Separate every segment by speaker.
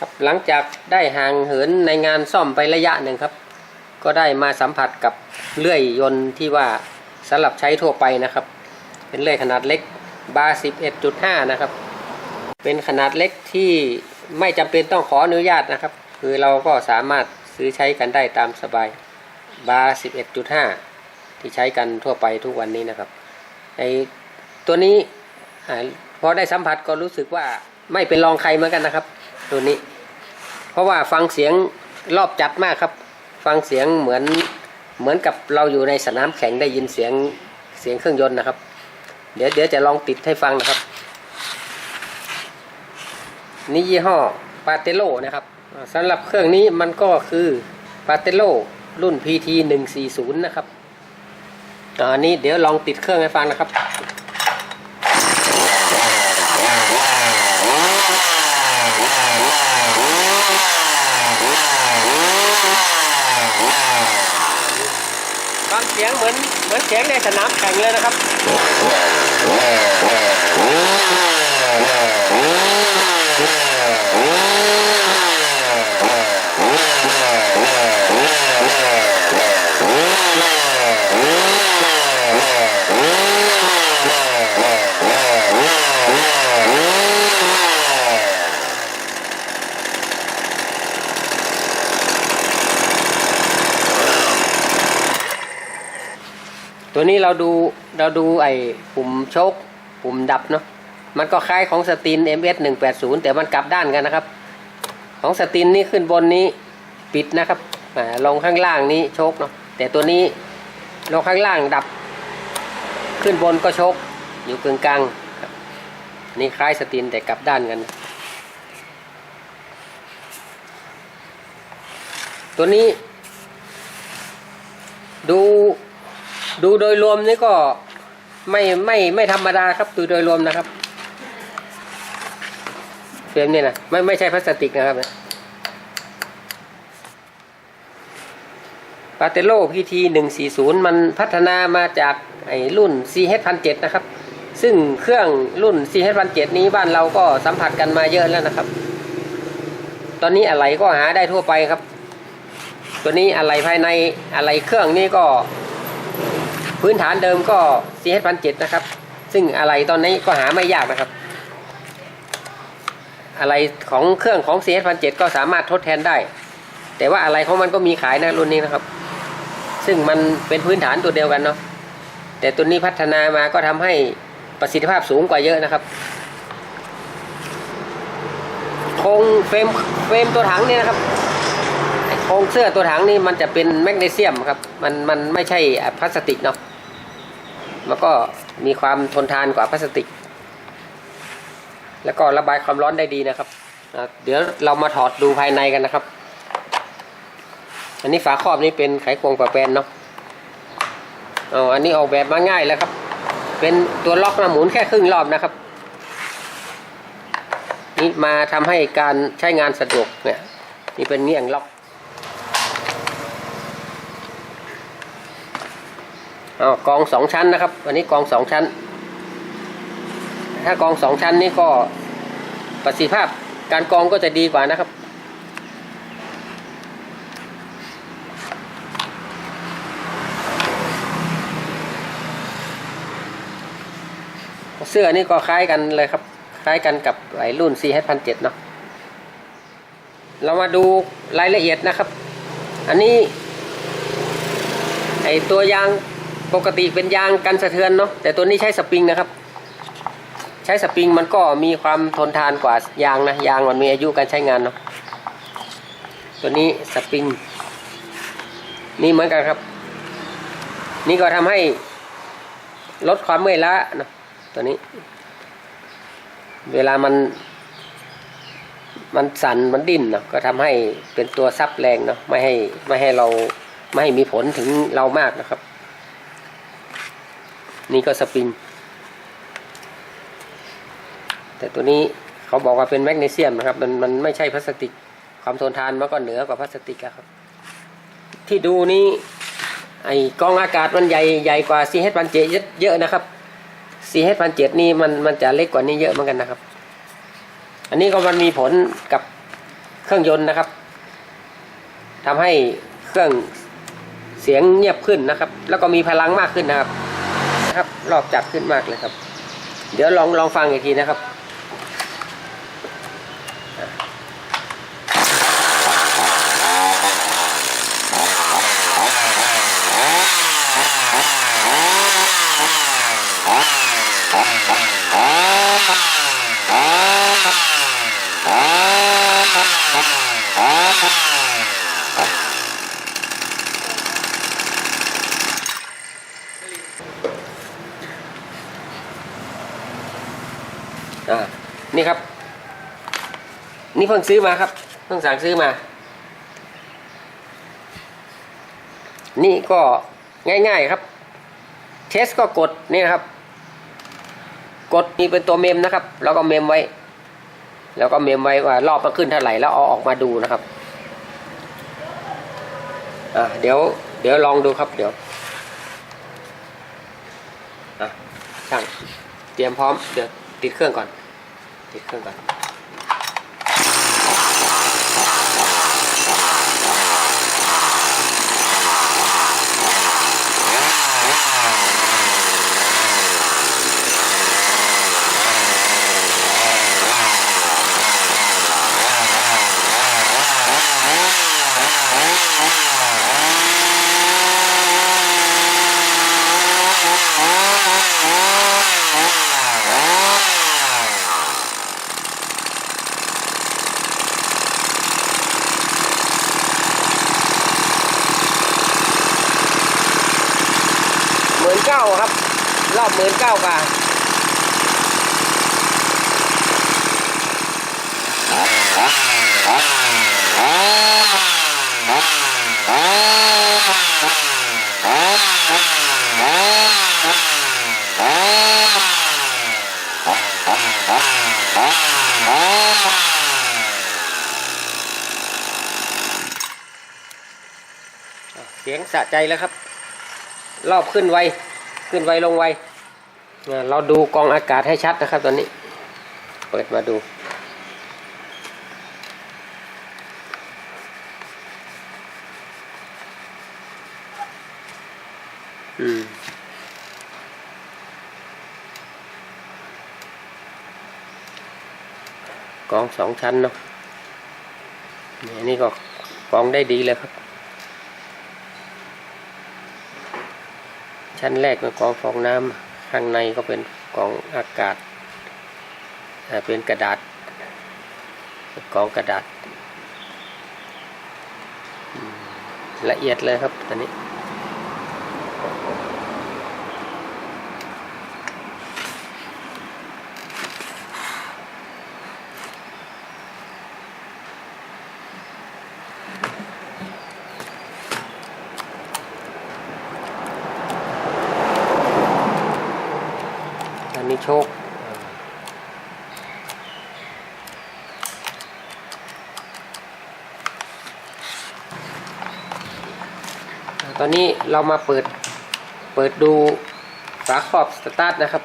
Speaker 1: ครับหลังจากได้ห่างเหินในงานซ่อมไประยะหนึ่งครับ ก็ได้มาสัมผัสกับเลื่อยยนต์ที่ว่าสำหรับใช้ทั่วไปนะครับ เป็นเลื่อยขนาดเล็กบาร์11.5 นะครับ เป็นขนาดเล็กที่ไม่จำเป็นต้องขออนุญาตนะครับ คือเราก็สามารถซื้อใช้กันได้ตามสบายบาร์11.5 ที่ใช้กันทั่วไปทุกวันนี้นะครับไอตัวนี้พอได้สัมผัสก็รู้สึกว่าไม่เป็นรองใครเหมือนกันนะครับ ตัวนี้ เพราะว่าฟังเสียงรอบจัดมากครับ ฟังเสียงเหมือนเหมือนกับเราอยู่ในสนามแข่งได้ยินเสียงเสียงเครื่องยนต์นะครับ เดี๋ยวเดี๋ยวจะลองติดให้ฟังนะครับ นี่ยี่ห้อปาเตโลนะครับสำหรับเครื่องนี้มันก็คือปาเตโลรุ่น PT 140 นะครับอ่าอันนี้เดี๋ยวลองติดเครื่องให้ฟังนะครับ ฟังเสียงเหมือนเหมือนเสียงในสนามแข่งเลยนะครับ ตัวนี้เราดูเราดูไอ้ปุ่มชคปุ่มดับเนาะมันก็คล้ายของสติน MS 180แต่มันกลับด้านกันนะครับ ของสตินนี่ขึ้นบนนี้ปิดนะครับลงข้างล่างนี้ชคเนาะแต่ตัวนี้ลงข้างล่างดับ ขึ้นบนก็ชคอยู่กึ่งกลางนี่คล้ายสตินแต่กลับด้านกัน ตัวนี้ ดู ดูโดยรวมนี่ก็ไม่ไม่ไม่ธรรมดาครับดูโดยรวมนะครับเฟรมนี่นะไม่ไม่ใช่พลาสติกนะครับปาเตโลพีทีหนึ่งสี่ศูนย์มันพัฒนามาจากไอ้รุ่น CH 1 7นะครับ ซึ่งเครื่องรุ่น CH 1 7นี้บ้านเราก็สัมผัสกันมาเยอะแล้วนะครับ ตอนนี้อะไรก็หาได้ทั่วไปครับ ตัวนี้อะไรภายในอะไรเครื่องนี่ก็ พื้นฐานเดิมก็ CH 1 7นเจ็นะครับ ซึ่งอะไรตอนนี้ก็หาไม่ยากนะครับ อะไรของเครื่องของ CH 1 7ก็สามารถทดแทนได้ แต่ว่าอะไรของมันก็มีขายนะรุ่นนี้นะครับ ซึ่งมันเป็นพื้นฐานตัวเดียวกันเนาะแต่ตัวนี้พัฒนามาก็ทำให้ประสิทธิภาพสูงกว่าเยอะนะครับโครงเฟรมเฟรมตัวถังเนี่ยนะครับโครงเสื้อตัวถังนี่มันจะเป็นแมกนีเซียมครับ มันมันไม่ใช่พลาสติกเนาะ มันก็มีความทนทานกว่าพลาสติก แล้วก็ระบายความร้อนได้ดีนะครับ เดี๋ยวเรามาถอดดูภายในกันนะครับ อันนี้ฝาครอบนี่เป็นไขควงปะแปนเนาะอ๋ออันนี้ออกแบบมาง่ายแล้วครับ เป็นตัวล็อกนะหมุนแค่ครึ่งรอบนะครับ นี่มาทำให้การใช้งานสะดวกเนี่ยนี่เป็นเงี้ยงล็อก อ๋อกองสองชั้นนะครับ อันนี้กองสองชั้น ถ้ากองสองชั้นนี่ก็ประสิทธิภาพการกองก็จะดีกว่านะครับเสื้อนี่ก็คล้ายกันเลยครับ คล้ายกันกับไอรุ่น C พันเจ็ดเนาะ เรามาดูรายละเอียดนะครับ อันนี้ ไอตัวยาง ปกติเป็นยางกันสะเทือนเนาะแต่ตัวนี้ใช้สปริงนะครับ ใช้สปริงมันก็มีความทนทานกว่ายางนะยางมันมีอายุการใช้งานเนาะตัวนี้สปริงนี่เหมือนกันครับ นี่ก็ทำให้ลดความเมื่อยล้าเนาะตัวนี้ เวลามัน มันสั่นมันดิ้นเนาะก็ทำให้เป็นตัวซับแรงเนาะไม่ให้ไม่ให้เราไม่ให้มีผลถึงเรามากนะครับ นี่ก็สปริง แต่ตัวนี้เขาบอกว่าเป็นแมกนีเซียมนะครับ มันมันไม่ใช่พลาสติก ความทนทานมันก็เหนือกว่าพลาสติกครับ ที่ดูนี้ไอ้กองอากาศมันใหญ่ใหญ่กว่า CH 1 7เยอะนะครับ CH 1 7นี่มันมันจะเล็กกว่านี้เยอะเหมือนกันนะครับ อันนี้ก็มันมีผลกับเครื่องยนต์นะครับทำให้เครื่องเสียงเงียบขึ้นนะครับ แล้วก็มีพลังมากขึ้นนะครับ นะครับ รอบจับขึ้นมากเลยครับ เดี๋ยวลองลองฟังอีกทีนะครับ อ่า นี่ครับ นี่เพิ่งซื้อมาครับเพิ่งสั่งซื้อมา นี่ก็ง่ายๆครับเทสก็กดนี่นะครับ กดนี่เป็นตัวเมมนะครับ แล้วก็เมมไว้ แล้วก็เมมไว้ว่ารอบมันขึ้นเท่าไหร่แล้วเอาออกมาดูนะครับอ่าเดี๋ยว เดี๋ยวลองดูครับ เดี๋ยวอะช่างเตรียมพร้อมเดี๋ยวติดเครื่องก่อนติดเครื่องก่อน หมื่นเก้าครับ รอบหมื่นเก้าบาทเสะใจแล้วครับ รอบขึ้นไว ขึ้นไวลงไว เราดูกองอากาศให้ชัดนะครับตอนนี้ เปิดมาดู อืมกองสองชั้นเนาะนี่ก็กองได้ดีเลยครับ ชั้นแรกเป็นกองฟองน้ำข้างในก็เป็นกองอากาศเป็นกระดาษกองกระดาษ ละเอียดเลยครับตอนนี้โชค ตอนนี้เรามาเปิด เปิดดูฝาครอบสตาร์ทนะครับ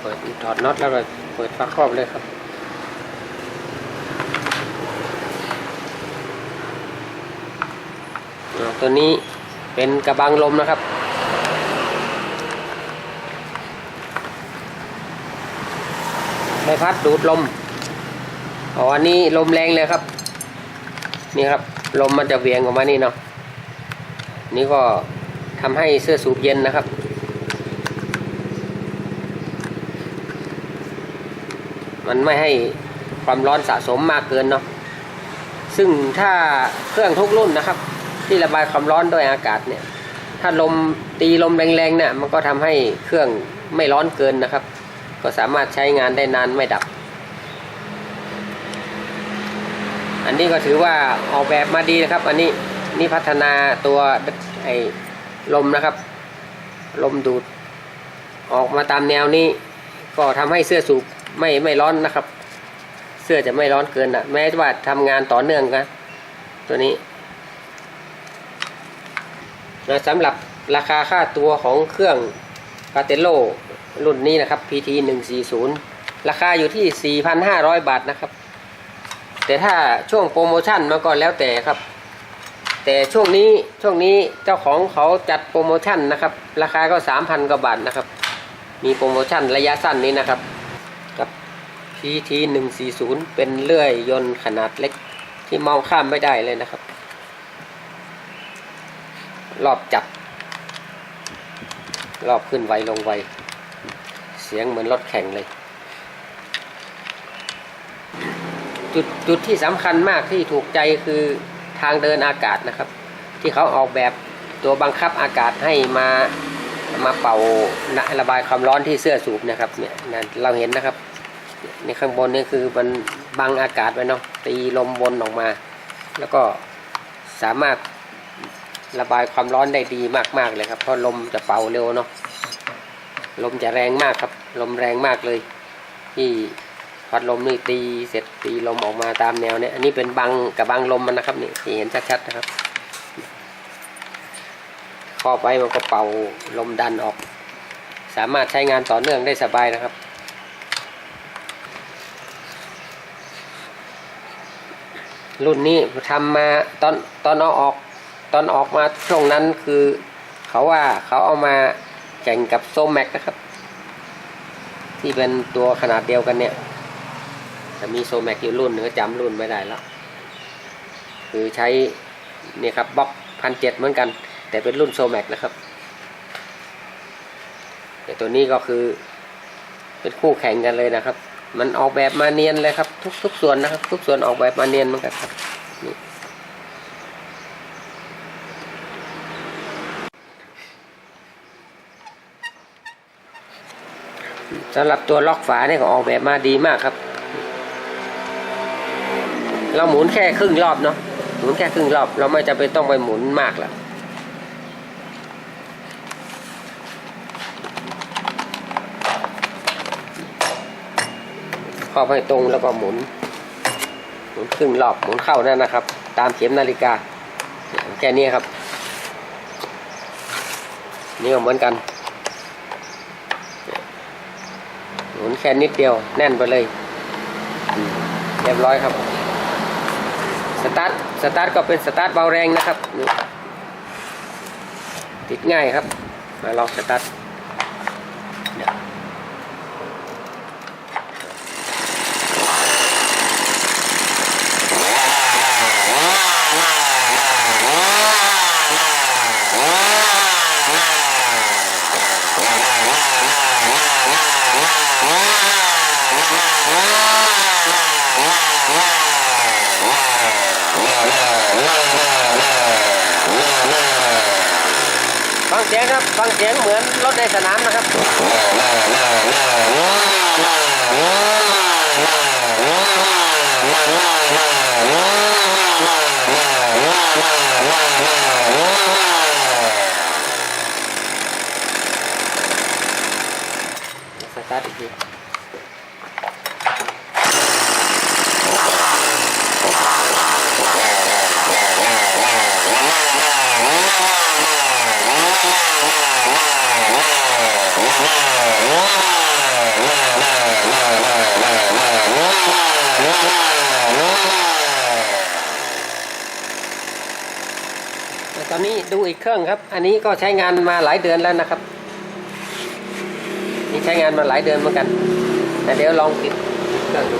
Speaker 1: เปิดถอดน็อตแล้วก็เปิดฝาครอบเลยครับ ตัวนี้เป็นกระบังลมนะครับใบพัดดูดลมอ๋ออันนี้ลมแรงเลยครับ นี่ครับลมมันจะเวียงออกมานี่เนาะนี่ก็ทำให้เสื้อสูบเย็นนะครับ มันไม่ให้ความร้อนสะสมมากเกินเนาะซึ่งถ้าเครื่องทุกรุ่นนะครับ ที่ระบายความร้อนด้วยอากาศเนี่ย ถ้าลมตีลมแรงๆเนี่ยมันก็ทำให้เครื่องไม่ร้อนเกินนะครับ ก็สามารถใช้งานได้นานไม่ดับ อันนี้ก็ถือว่าออกแบบมาดีนะครับ อันนี้นี่พัฒนาตัวไอ้ลมนะครับ ลมดูด ออกมาตามแนวนี้ ก็ทำให้เสื้อสูบ ไม่ไม่ร้อนนะครับ เสื้อจะไม่ร้อนเกินอะ แม้ว่าทำงานต่อเนื่องนะตัวนี้นะสำหรับราคาค่าตัวของเครื่องปาเตโลรุ่นนี้นะครับ PT 140 ราคาอยู่ที่ 4,500 บาทนะครับ แต่ถ้าช่วงโปรโมชั่นมันก็แล้วแต่ครับ แต่ช่วงนี้ช่วงนี้เจ้าของเขาจัดโปรโมชั่นนะครับ ราคาก็ 3,000 กว่าบาทนะครับ มีโปรโมชั่นระยะสั้นนี้นะครับ PT 140 เป็นเลื่อยยนต์ขนาดเล็กที่มองข้ามไม่ได้เลยนะครับ รอบจับ รอบขึ้นไวลงไว เสียงเหมือนรถแข่งเลย จุดจุดที่สำคัญมากที่ถูกใจคือทางเดินอากาศนะครับ ที่เขาออกแบบตัวบังคับอากาศให้มามาเป่าระบายความร้อนที่เสื้อสูบนะครับเนี่ยนั่นเราเห็นนะครับ ในข้างบนนี่คือมันบังอากาศไว้เนาะตีลมวนออกมา แล้วก็สามารถระบายความร้อนได้ดีมากๆเลยครับ เพราะลมจะเป่าเร็วเนาะลมจะแรงมากครับ ลมแรงมากเลย ที่พัดลมนี่ตีเสร็จตีลมออกมาตามแนวเนี่ยอันนี้เป็นบังกับบังลมมันนะครับนี่เห็นชัดๆนะครับครอบไว้มันก็เป่าลมดันออก สามารถใช้งานต่อเนื่องได้สบายนะครับ รุ่นนี้ทำมาตอนตอนเอาออก ตอนออกมาช่วงนั้นคือเขาว่าเขาเอามาแข่งกับโซแม็กนะครับ ที่เป็นตัวขนาดเดียวกันเนี่ยจะมีโซแม็กอยู่รุ่นหนึงก็จำรุ่นไม่ได้แล้ว คือใช้นี่ครับบล็อกพันเจ็ดเหมือนกัน แต่เป็นรุ่นโซแม็กนะครับแต่ตัวนี้ก็คือเป็นคู่แข่งกันเลยนะครับ มันออกแบบมาเนียนเลยครับ ทุกทุกส่วนนะครับ ทุกส่วนออกแบบมาเนียนเหมือนกันครับนี่สำหรับตัวล็อกฝาเนี่ยก็ออกแบบมาดีมากครับ เราหมุนแค่ครึ่งรอบเนาะหมุนแค่ครึ่งรอบ เราไม่จำเป็นต้องไปหมุนมากแล้ว รอบให้ตรงแล้วก็หมุน หมุนครึ่งรอบหมุนเข้านั่นนะครับ ตามเข็มนาฬิกา แค่นี้ครับ นี่ก็เหมือนกัน หมุนแค่นิดเดียวแน่นไปเลย เรียบร้อยครับ สตาร์ท สตาร์ทก็เป็นสตาร์ทเบาแรงนะครับ ติดง่ายครับ มาลองสตาร์ทเดี๋ยว ฟังเสียงครับ ฟังเสียงเหมือนรถในสนามนะครับสตาร์ทอีกที ต อีกเครื่องครับ อันนี้ก็ใช้งานมาหลายเดือนแล้วนะครับ นี่ใช้งานมาหลายเดือนเหมือนกันแต่เดี๋ยวลองติดเครื่องดู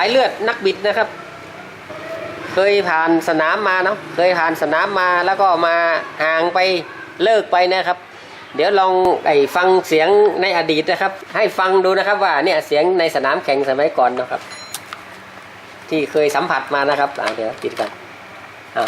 Speaker 1: ายเลือดนักบิดนะครับ เคยผ่านสนามมาเนาะเคยผ่านสนามมาแล้วก็มาห่างไปเลิกไปนะครับ เดี๋ยวลองไอฟังเสียงในอดีตนะครับ ให้ฟังดูนะครับว่าเนี่ยเสียงในสนามแข่งสมัยก่อนนะครับ ที่เคยสัมผัสมานะครับเดี๋ยวปิดกันอ่า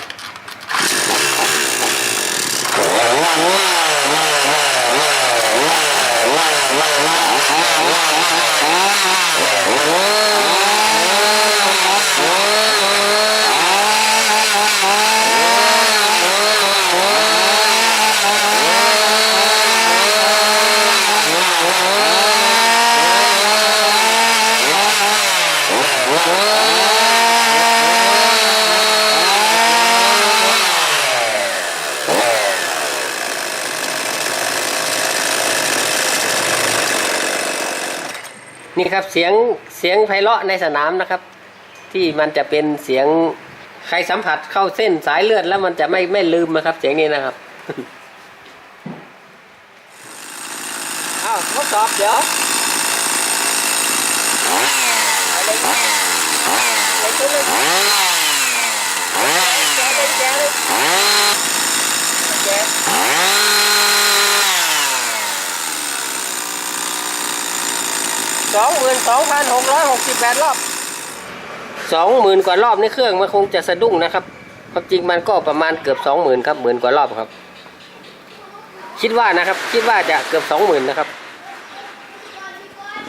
Speaker 1: นี่ครับเสียงเสียงไพเราะในสนามนะครับ ที่มันจะเป็นเสียงใครสัมผัสเข้าเส้นสายเลือดแล้วมันจะไม่ไม่ลืมนะครับ เสียงนี้นะครับอ้าวทดสอบเดี๋ยวเอาเลยครับเลยแกะเลยแกะเลยแกะ สองหมื่นสองพันหกร้อยหกสิบแปดรอบสองหมื่นกว่ารอบในเครื่องมันคงจะสะดุ้งนะครับความจริงมันก็ประมาณเกือบสองหมื่นครับหมื่นกว่ารอบครับ คิดว่านะครับ คิดว่าจะเกือบสองหมื่นนะครับ